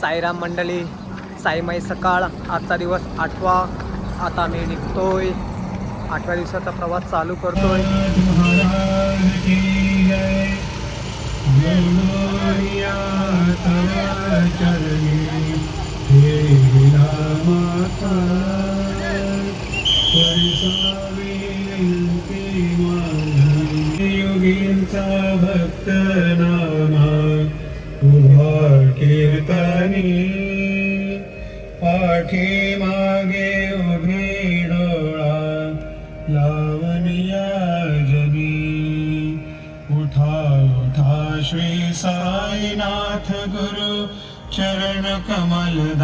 साईराम मंडळी साईमाई सकाळ आजचा दिवस आठवा. आता मी निघतोय. आठव्या दिवसाचा प्रवास चालू करतोय. योगींचा भक्त नामा कीर्तनी पाठी मागे उभी डोळा लावनिया जनी. उठा उठा श्री साईनाथ गुरु चरण कमल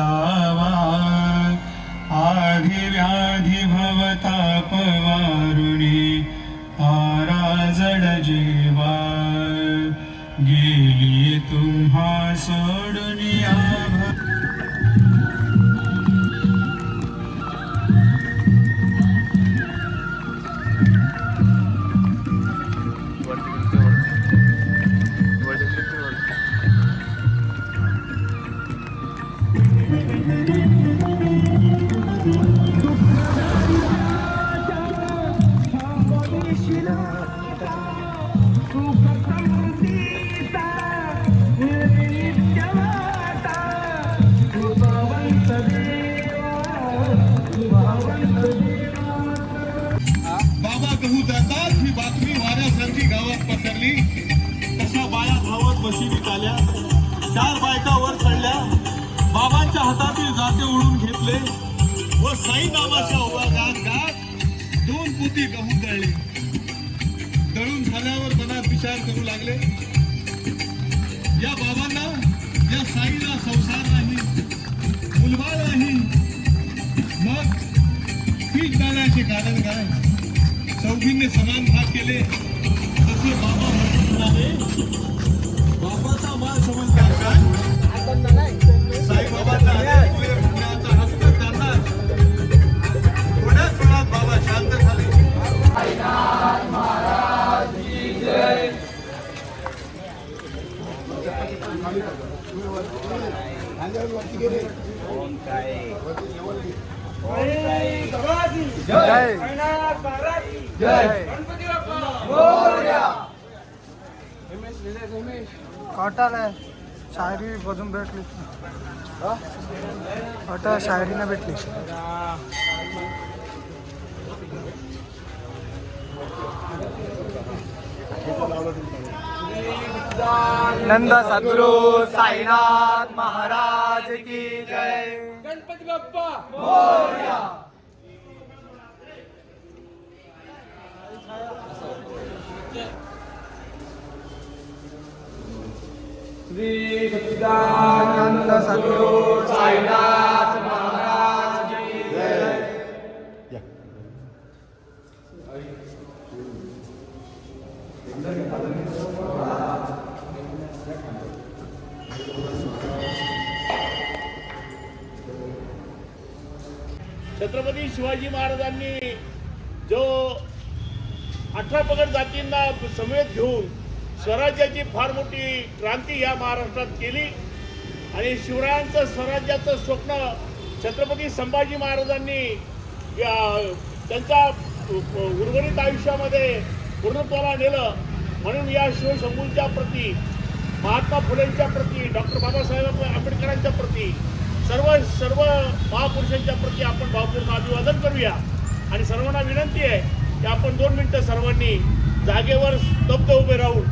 I sodu साई नामाच्या उभा गात दोन पोती गहू दळले. दळून झाल्यावर मनात विचार करू लागले. या बाबांना या साईला संसार नाही मुलबाळ नाही मग पीक जाण्याचे कारण काय? चौघींनी समान भाग केले. तसे बाबा म्हणाले बाबाचा मान समजतात काय जय जय कटाला शायरी बजून भेटली कटा शायरीने भेटली नंद सद्गुरु साईनाथ महाराज की जय। गणपती बाप्पा! श्री नंद सद्गुरु साईनाथ महाराज की जय। छत्रपती शिवाजी महाराजांनी जो अठरा पगड जातींना समेत घेऊन स्वराज्याची फार मोठी क्रांती या महाराष्ट्रात केली आणि शिवरायांचं स्वराज्याचं स्वप्न छत्रपती संभाजी महाराजांनी त्यांच्या उर्वरित आयुष्यामध्ये पूर्णत्वाला नेलं. म्हणून या शिवशंभूंच्या प्रती महात्मा फुलेंच्या प्रती डॉक्टर बाबासाहेब आंबेडकरांच्या प्रती सर्व सर्व महापुरुषांच्या प्रती आपण भावपूर्ण अभिवादन करूया आणि सर्वांना विनंती आहे की आपण दोन मिनटं सर्वांनी जागेवर स्तब्ध उभे राहून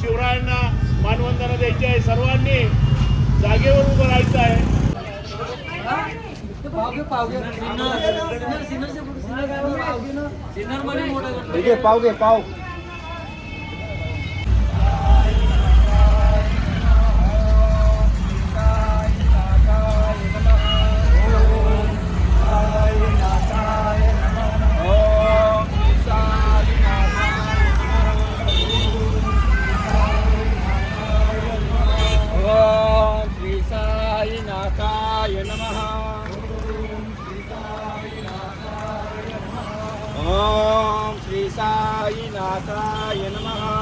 शिवरायांना मानवंदना द्यायची आहे सर्वांनी जागेवर उभं राहायचं आहे ओम 啊，演得那么好。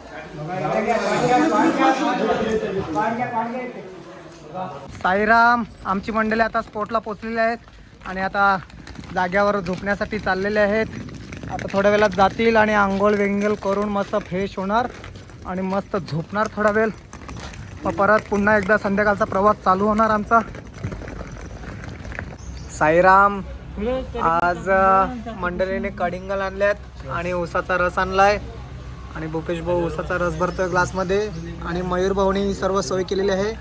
साईराम आमची मंडळी आता स्पॉटला पोचलेली आहेत आणि आता जाग्यावर झोपण्यासाठी चाललेले आहेत. आता थोड्या वेळात जातील आणि आंघोळ वेंगोळ करून मस्त फ्रेश होणार आणि मस्त झोपणार थोडा वेळ. मग परत पुन्हा एकदा संध्याकाळचा प्रवास चालू होणार आमचा. साईराम आज मंडळीने कडिंगल आणल्यात आणि ऊसाचा रस आणलाय. आणि भूपेश भाऊ ऊसाचा रस भरतोय ग्लासमध्ये आणि मयूर भाऊनी सर्व सोय केलेली आहे.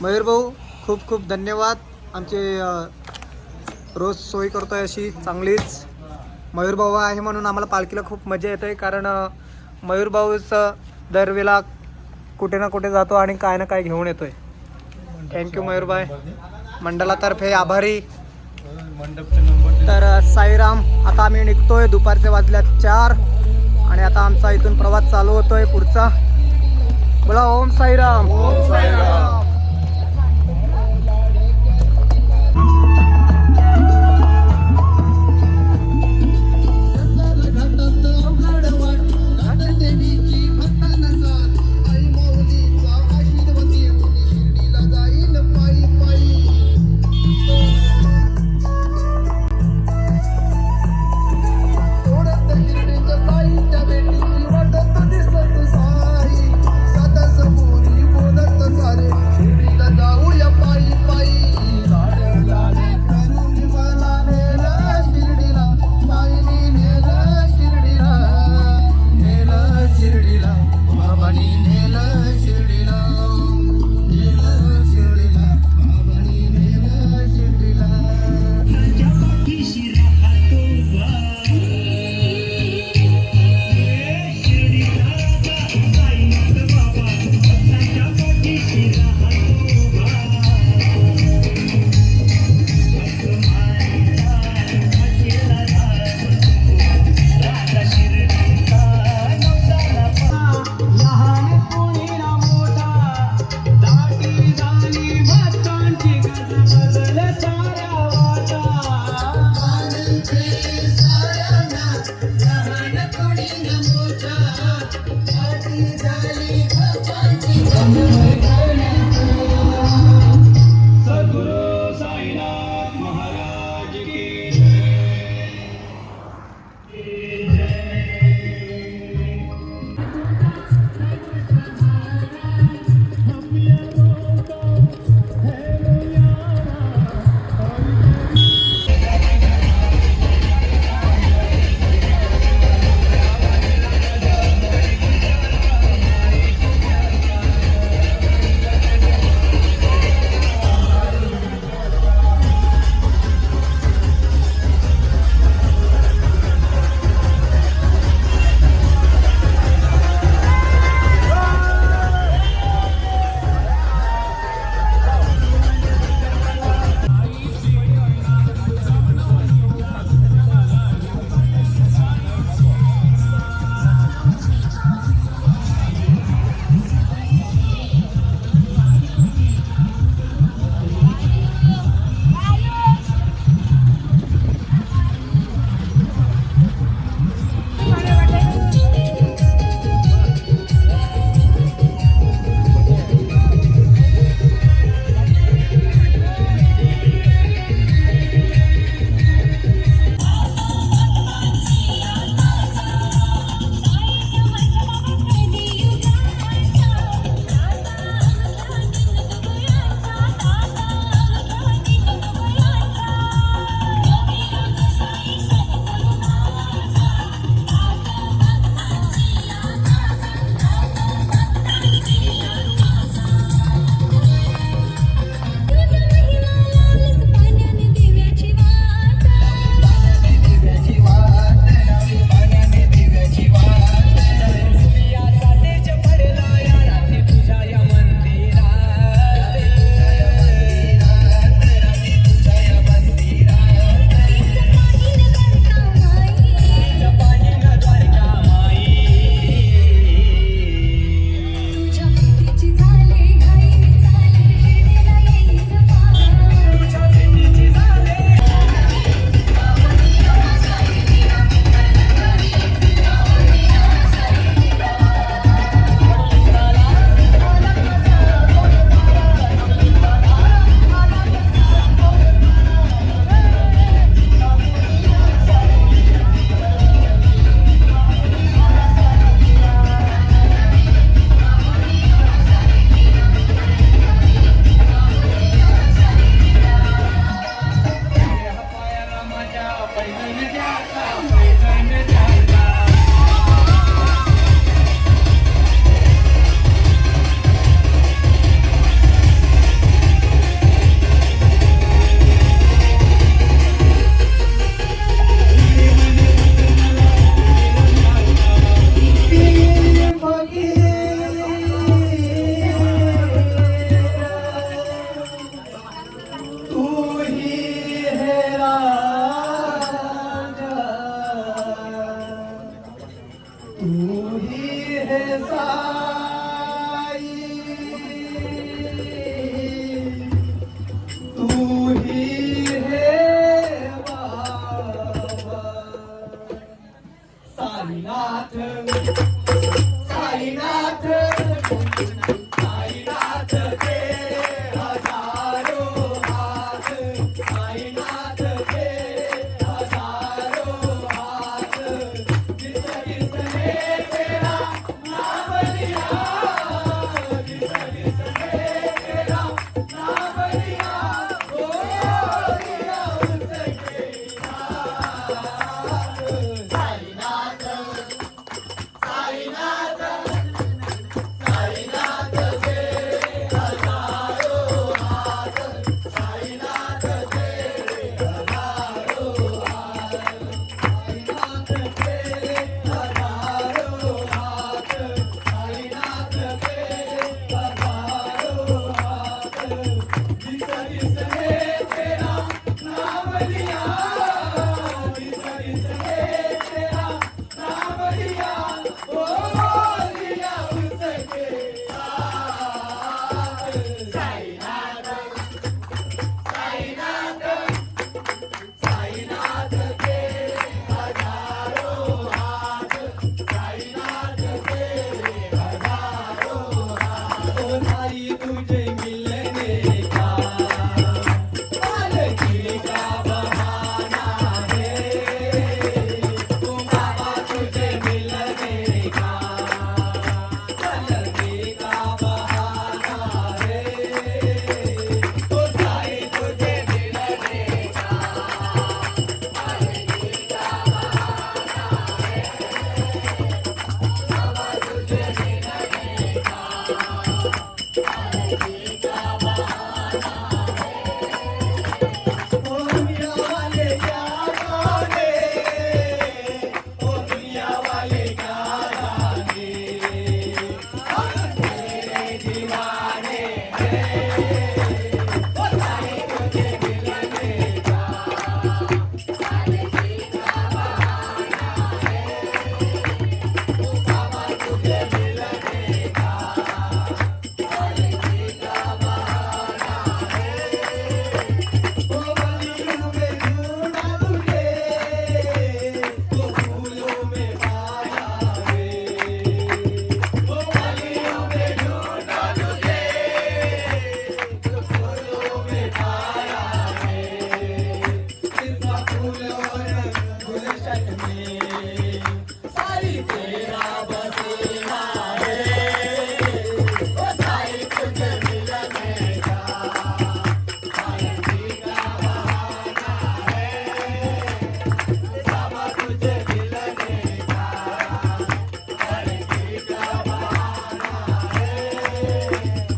मयूर भाऊ खूप खूप धन्यवाद. आमचे रोज सोय करतोय अशी चांगलीच. मयूर भाऊ आहे म्हणून आम्हाला पालखीला खूप मजा येते कारण मयूर भाऊच दरवेळेला कुठे ना कुठे जातो आणि काय ना काय घेऊन येतोय. थँक्यू मयूरबाई मंडळातर्फे आभारी. तर साईराम आता आम्ही निघतोय दुपारचे वाजल्यात चार. आणि आता आमचा इथून प्रवास चालू होतोय पुढचा. बोला ओम साईराम. ओम साईराम.